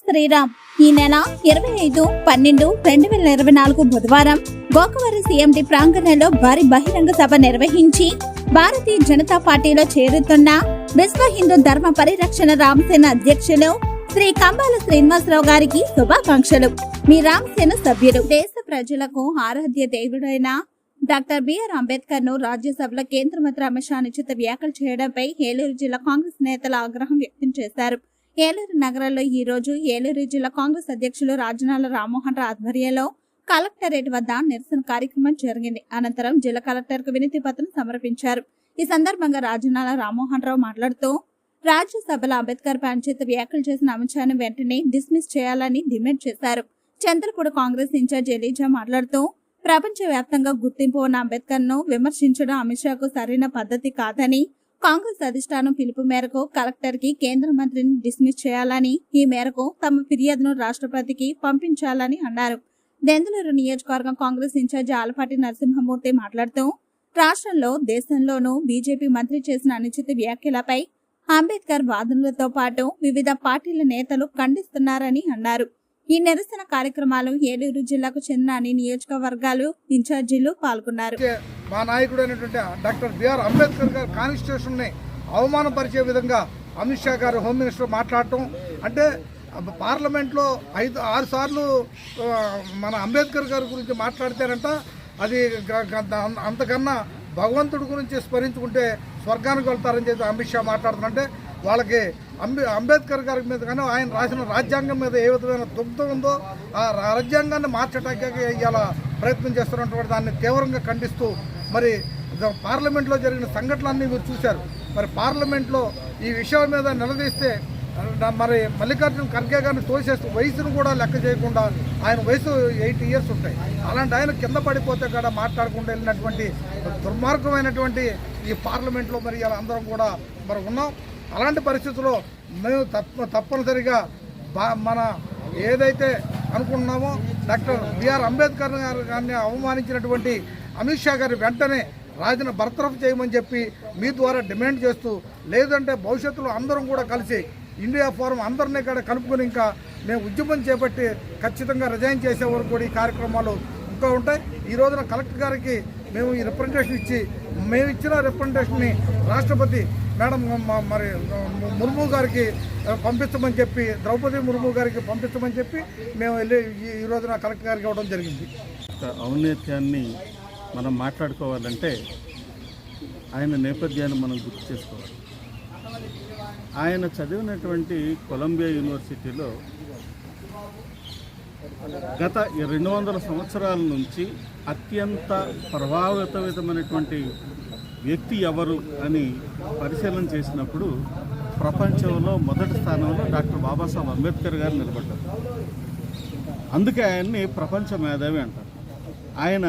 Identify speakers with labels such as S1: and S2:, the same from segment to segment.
S1: శ్రీరామ్. ఈ నెల ఇరవై ఐదు పన్నెండు రెండు వేల ఇరవై నాలుగు బుధవారం గోకవరం సీఎండి ప్రాంగణంలో భారీ బహిరంగ సభ నిర్వహించి భారతీయ జనతా పార్టీలో చేరుతున్న విశ్వ హిందూ ధర్మ పరిరక్షణ రామసేన అధ్యక్షులు శ్రీ కంబాల శ్రీనివాసరావు గారికి శుభాకాంక్షలు. మీ రామసేన సభ్యులు. దేశ ప్రజలకు ఆరాధ్య దేవుడైన డాక్టర్ బిఆర్ అంబేద్కర్ను రాజ్యసభలో కేంద్ర మంత్రి అమిత్ షా నిశ్చిత వ్యాఖ్యలు చేయడంపై ఏలూరు జిల్లా కాంగ్రెస్ నేతలు ఆగ్రహం వ్యక్తం చేశారు. ఏలూరు నగరంలో ఈ రోజు ఏలూరు జిల్లా కాంగ్రెస్ అధ్యక్షులు రాజనాల రామ్మోహన్ రావు ఆధ్వర్యంలో కలెక్టరేట్ వద్ద నిరసన కార్యక్రమం జరిగింది. అనంతరం జిల్లా కలెక్టర్కు వినతి పత్రం సమర్పించారు. ఈ సందర్భంగా రాజనాల రామ్మోహన్ రావు మాట్లాడుతూ రాజ్యసభలో అంబేద్కర్ పై వ్యాఖ్యలు చేసిన అంశాన్ని వెంటనే డిస్మిస్ చేయాలని డిమాండ్ చేశారు. చంద్రపూడి కాంగ్రెస్ ఇన్ఛార్జ్ ఎలీజా మాట్లాడుతూ ప్రపంచ వ్యాప్తంగా గుర్తింపు ఉన్న అంబేద్కర్ను విమర్శించడం అమిత్ షాకు సరైన పద్ధతి కాదని కాంగ్రెస్ అధిష్టానం పిలుపు మేరకు కలెక్టర్కి కేంద్ర మంత్రిని డిస్మిస్ చేయాలని ఈ మేరకు తమ ఫిర్యాదును రాష్ట్రపతికి పంపించాలని అన్నారు. దెందులూరు నియోజకవర్గం కాంగ్రెస్ ఇన్ఛార్జి ఆలపాటి నరసింహమూర్తి మాట్లాడుతూ రాష్ట్రంలో దేశంలోనూ బీజేపీ మంత్రి చేసిన అనుచిత వ్యాఖ్యలపై అంబేద్కర్ వాదనలతో పాటు వివిధ పార్టీల నేతలు ఖండిస్తున్నారని అన్నారు. ఈ నిరసన కార్యక్రమాలు ఏలూరు జిల్లాకు చెందిన అన్ని నియోజకవర్గాలు ఇన్ఛార్జీలు పాల్గొన్నారు.
S2: మా నాయకుడు అయినటువంటి డాక్టర్ బిఆర్ అంబేద్కర్ గారు కాన్స్టిట్యూషన్ని అవమానపరిచే విధంగా అమిత్ షా గారు హోమ్ మినిస్టర్ మాట్లాడటం. అంటే పార్లమెంట్లో ఐదు ఆరు సార్లు మన అంబేద్కర్ గారి గురించి మాట్లాడితేనంట అది అంతకన్నా భగవంతుడి గురించి స్మరించుకుంటే స్వర్గానికి వెళ్తారని చెప్పి అమిత్ షా మాట్లాడుతుంటే వాళ్ళకి అంబే అంబేద్కర్ గారి మీద కానీ ఆయన రాసిన రాజ్యాంగం మీద ఏ విధమైన దుగ్ధం ఉందో ఆ రాజ్యాంగాన్ని మార్చడానికి ఇవాళ ప్రయత్నం చేస్తున్నటువంటి దాన్ని తీవ్రంగా ఖండిస్తూ మరి పార్లమెంట్లో జరిగిన సంఘటనలన్నీ మీరు చూశారు. మరి పార్లమెంట్లో ఈ విషయం మీద నిలదీస్తే మరి మల్లికార్జున ఖర్గే గారిని తోసేస్తూ వయసును కూడా లెక్క చేయకుండా ఆయన వయసు ఎయిట్ ఇయర్స్ ఉంటాయి. అలాంటి ఆయన కింద పడిపోతే కూడా మాట్లాడకుండా వెళ్ళినటువంటి దుర్మార్గమైనటువంటి ఈ పార్లమెంట్లో మరి ఇలా అందరం కూడా మరి ఉన్నాం. అలాంటి పరిస్థితుల్లో మేము తప్ప తప్పనిసరిగా బా మన ఏదైతే అనుకుంటున్నామో డాక్టర్ బిఆర్ అంబేద్కర్ గారు గారిని అవమానించినటువంటి అమిత్ షా గారి వెంటనే రాజును బర్తరఫ్ చేయమని చెప్పి మీ ద్వారా డిమాండ్ చేస్తూ లేదంటే భవిష్యత్తులో అందరం కూడా కలిసి ఇండియా ఫోరం అందరినీ ఇక్కడ కలుపుకొని ఇంకా మేము ఉద్యమం చేపట్టి ఖచ్చితంగా రిజైన్ చేసే వరకు కూడా ఈ కార్యక్రమాలు ఇంకా ఉంటాయి. ఈ రోజున కలెక్టర్ గారికి మేము ఈ రిప్రజెంటేషన్ ఇచ్చి మేము ఇచ్చిన రిప్రజెంటేషన్ని రాష్ట్రపతి మేడం మరి ముర్ము గారికి పంపించమని చెప్పి ద్రౌపది ముర్ము గారికి పంపించమని చెప్పి మేము వెళ్ళి ఈ- రోజున కలెక్టర్ గారికి ఇవ్వడం జరిగింది.
S3: యొక్క ఔన్నత్యాన్ని మనం మాట్లాడుకోవాలంటే ఆయన నేపథ్యాన్ని మనం గుర్తు చేసుకోవాలి. ఆయన చదివినటువంటి కొలంబియా యూనివర్సిటీలో గత రెండు వందల సంవత్సరాల నుంచి అత్యంత ప్రభావితమైనటువంటి వ్యక్తి ఎవరు అని పరిశీలన చేసినప్పుడు ప్రపంచంలో మొదటి స్థానంలో డాక్టర్ బాబాసాహెబ్ అంబేద్కర్ గారు నిలబడ్డారు. అందుకే ఆయన్ని ప్రపంచ మేధావి అంటారు. ఆయన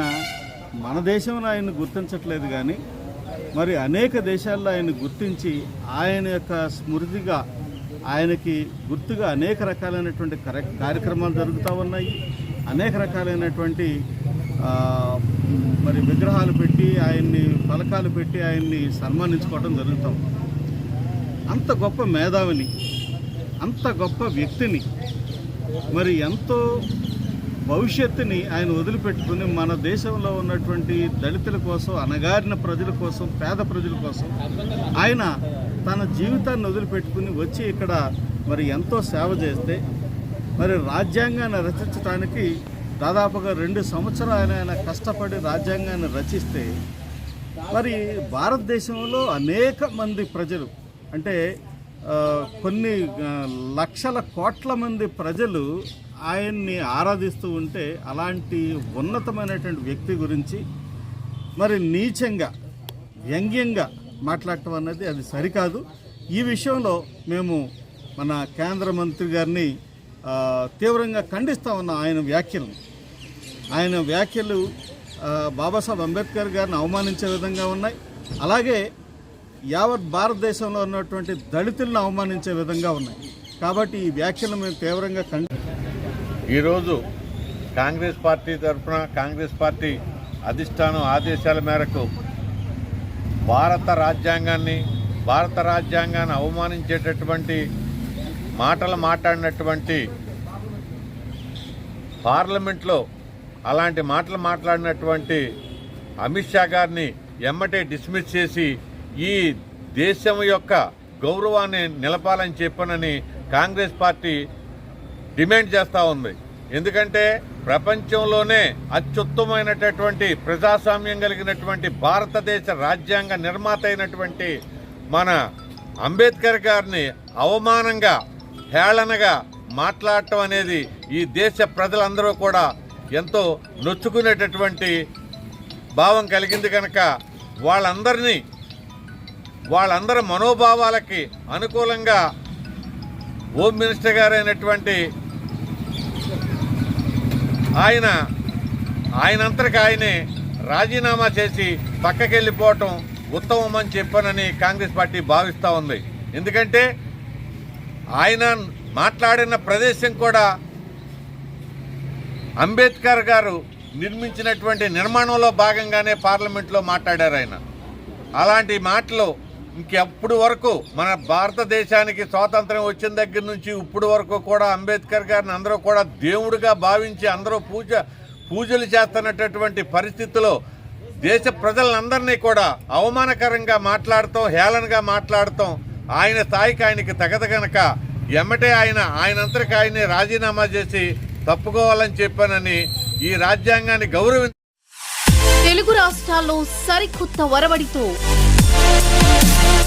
S3: మన దేశంలో ఆయన్ని గుర్తించట్లేదు కానీ మరి అనేక దేశాల్లో ఆయన గుర్తించి ఆయన యొక్క స్మృతిగా ఆయనకి గుర్తుగా అనేక రకాలైనటువంటి కార్యక్రమాలు జరుగుతూ ఉన్నాయి. అనేక రకాలైనటువంటి మరి విగ్రహాలు పెట్టి ఆయన్ని ఫలకాలు పెట్టి ఆయన్ని సన్మానించుకోవడం జరుగుతాం అంత గొప్ప మేధావిని అంత గొప్ప వ్యక్తిని మరి ఎంతో భవిష్యత్తుని ఆయన వదిలిపెట్టుకుని మన దేశంలో ఉన్నటువంటి దళితుల కోసం అణగారిన ప్రజల కోసం పేద ప్రజల కోసం ఆయన తన జీవితాన్ని వదిలిపెట్టుకుని వచ్చి ఇక్కడ మరి ఎంతో సేవ చేస్తే మరి రాజ్యాంగాన్ని రచించడానికి దాదాపుగా రెండు సంవత్సరాలు ఆయన కష్టపడి రాజ్యాంగాన్ని రచిస్తే మరి భారతదేశంలో అనేక మంది ప్రజలు అంటే కొన్ని లక్షల కోట్ల మంది ప్రజలు ఆయన్ని ఆరాధిస్తూ ఉంటే అలాంటి ఉన్నతమైనటువంటి వ్యక్తి గురించి మరి నీచంగా వ్యంగ్యంగా మాట్లాడటం అనేది అది సరికాదు. ఈ విషయంలో మేము మన కేంద్ర మంత్రి గారిని తీవ్రంగా ఖండిస్తామన్న ఆయన వ్యాఖ్యలను ఆయన వ్యాఖ్యలు బాబాసాహెబ్ అంబేద్కర్ గారిని అవమానించే విధంగా ఉన్నాయి. అలాగే యావత్ భారతదేశంలో ఉన్నటువంటి దళితులను అవమానించే విధంగా ఉన్నాయి. కాబట్టి ఈ వ్యాఖ్యలు మేము తీవ్రంగా ఖండి
S4: ఈరోజు కాంగ్రెస్ పార్టీ తరఫున కాంగ్రెస్ పార్టీ అధిష్టానం ఆదేశాల మేరకు భారత రాజ్యాంగాన్ని భారత రాజ్యాంగాన్ని అవమానించేటటువంటి మాటలు మాట్లాడినటువంటి పార్లమెంట్లో అలాంటి మాటలు మాట్లాడినటువంటి అమిత్ షా గారిని ఎమ్మటే డిస్మిస్ చేసి ఈ దేశం యొక్క గౌరవాన్ని నిలపాలని చెప్పనని కాంగ్రెస్ పార్టీ డిమాండ్ చేస్తూ ఉంది. ఎందుకంటే ప్రపంచంలోనే అత్యుత్తమైనటువంటి ప్రజాస్వామ్యం కలిగినటువంటి భారతదేశ రాజ్యాంగ నిర్మాత అయినటువంటి మన అంబేద్కర్ గారిని అవమానంగా హేళనగా మాట్లాడటం అనేది ఈ దేశ ప్రజలందరూ కూడా ఎంతో నొచ్చుకునేటటువంటి భావం కలిగింది కనుక వాళ్ళందరినీ వాళ్ళందరి మనోభావాలకి అనుకూలంగా హోమ్ మినిస్టర్ గారైనటువంటి ఆయన ఆయనంతరికి ఆయనే రాజీనామా చేసి పక్కకెళ్ళిపోవటం ఉత్తమం అని చెప్పానని కాంగ్రెస్ పార్టీ భావిస్తూ ఉంది. ఎందుకంటే ఆయన మాట్లాడిన ప్రదేశం కూడా అంబేద్కర్ గారు నిర్మించినటువంటి నిర్మాణంలో భాగంగానే పార్లమెంట్లో మాట్లాడారు ఆయన. అలాంటి మాటలు ఇంకెప్పుడు వరకు మన భారతదేశానికి స్వాతంత్రం వచ్చిన దగ్గర నుంచి ఇప్పుడు వరకు కూడా అంబేద్కర్ గారిని అందరూ కూడా దేవుడిగా భావించి అందరూ పూజ పూజలు చేస్తున్నటువంటి పరిస్థితిలో దేశ ప్రజలందరినీ కూడా అవమానకరంగా మాట్లాడటం హేళనగా మాట్లాడటం ఆయన స్థాయికి ఆయనకి తగదు గనక ఎమ్మటే ఆయన ఆయనంతరికి ఆయన్ని రాజీనామా చేసి తప్పుకోవాలని చెప్పానని ఈ రాజ్యాంగాన్ని గౌరవి
S5: తెలుగు రాష్ట్రాల్లో సరికొత్త వరవడితో